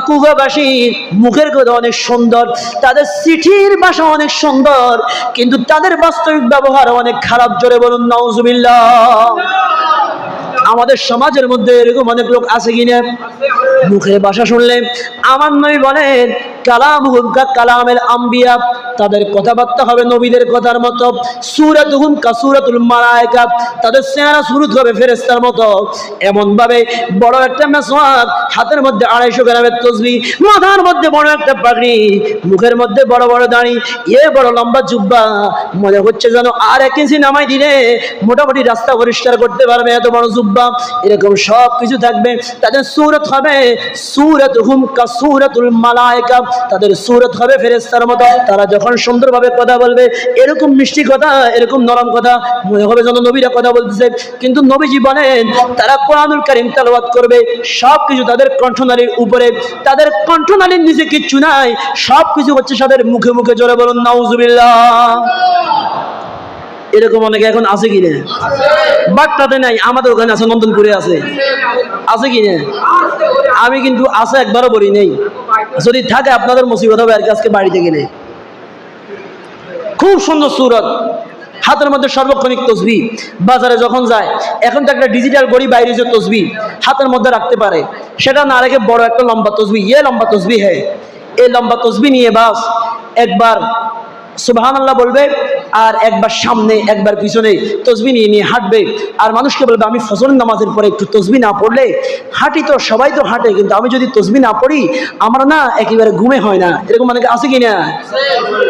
কারণ মুখের কথা অনেক সুন্দর, তাদের চিঠির ভাষা অনেক সুন্দর, কিন্তু তাদের বাস্তবিক ব্যবহার অনেক খারাপ। জোরে বলুন, নাউজুবিল্লাহ। আমাদের সমাজের মধ্যে এরকম অনেক লোক আছে কিনা? মুখের ভাষা শুনলে। আমার নই বলেন কালাম হুমকা কালামের আম্বিয়া, তাদের কথাবার্তা হবে নবীদের কথার মতো। সুরাত হুম কাসুরাতুল মালায়কা, তাদের চেহারা সুরত হবে ফেরেস্তার মতো। এমন ভাবে বড় একটা মেসওয়াক, হাতের মধ্যে আড়াইশো গ্রামের তসবি, মাথার মধ্যে বড় একটা পাগড়ি, মুখের মধ্যে বড় বড় দাড়ি, এ বড় লম্বা জুব্বা। মনে হচ্ছে যেন আর এক ইঞ্চি নামাই দিলে মোটামুটি রাস্তা পরিষ্কার করতে পারবে এত বড় জুব্বা। এরকম সব কিছু থাকবে। তাদের সুরত হবে সুরত হুম কাসুরাতুল মালায়কা। তাদের সুরত হবে ফেরেস্তার মতো। তারা যখন সুন্দরভাবে কথা বলবে, এরকম মিষ্টি কথা, এরকম নরম কথা, মনে হবে যেন নবীরা কথা বলতেছে। কিন্তু নবীজি বলেন, তারা কোরআনুল কারিম তেলাওয়াত করবে সব কিছু তাদের কণ্ঠনালীর উপরে। তাদের কণ্ঠনালীর নিচে কিচ্ছু নাই সব কিছু হচ্ছে তাদের মুখে মুখে জোরে বলুন, নাউজুবিল্লাহ। এরকম অনেকে এখন আছে কিনা বাট্টাতে নাই, আমাদের ওখানে আছে, নন্দনপুরে আছে। আছে কিনা আমি কিন্তু আছে, একবারও বলি নেই। যদি থাকে আপনাদের মুসিবত হবে আর আজকে বাড়িতে গেলে। খুব সুন্দর সুরত। হাতের মধ্যে সর্বক্ষণিক তসবি। বাজারে যখন যায়, এখন তো একটা ডিজিটাল গড়ি বাইরে যে তসবি, হাতের মধ্যে রাখতে পারে। সেটা না রেখে বড় একটা লম্বা তসবি। ইয়ে লম্বা তসবি হ্যাঁ এই লম্বা তসবি নিয়ে বাস। একবার আল্লাহ বলবে, আর একবার সামনে, একবার পিছনে তসবি নিয়ে নিয়ে হাঁটবে। আর মানুষকে বলবে, আমি ফজর নামাজের পরে একটু তসবি না পড়লে, হাঁটি তো, সবাই তো হাঁটে, কিন্তু আমি যদি তসবি না পড়ি, আমার না একেবারে ঘুমে হয় না। এরকম অনেকে আছে কি না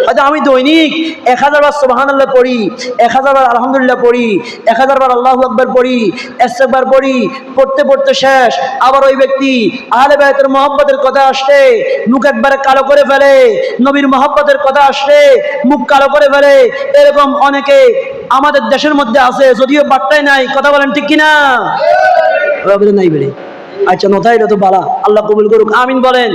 হয়তো আমি দৈনিক এক হাজার বার সুবহান আল্লাহ পড়ি, এক হাজার বার আলহামদুলিল্লাহ পড়ি, এক হাজার বার আল্লাহ আকবার পড়ি, একবার পড়ি, পড়তে পড়তে শেষ। আবার ওই ব্যক্তি আহলে বায়তের মহব্বতের কথা আসলে মুখ একবারে কালো করে ফেলে, নবীর মহব্বতের কথা আসলে মুখ কালো করে ফেলে এরকম অনেকে আমাদের দেশের মধ্যে আছে, যদিও বার্তায় নাই, কথা বলেন ঠিক কিনা? নাই বেড়ে আচ্ছা নথাই তো বালা, আল্লাহ কবুল করুক, আমিন বলেন।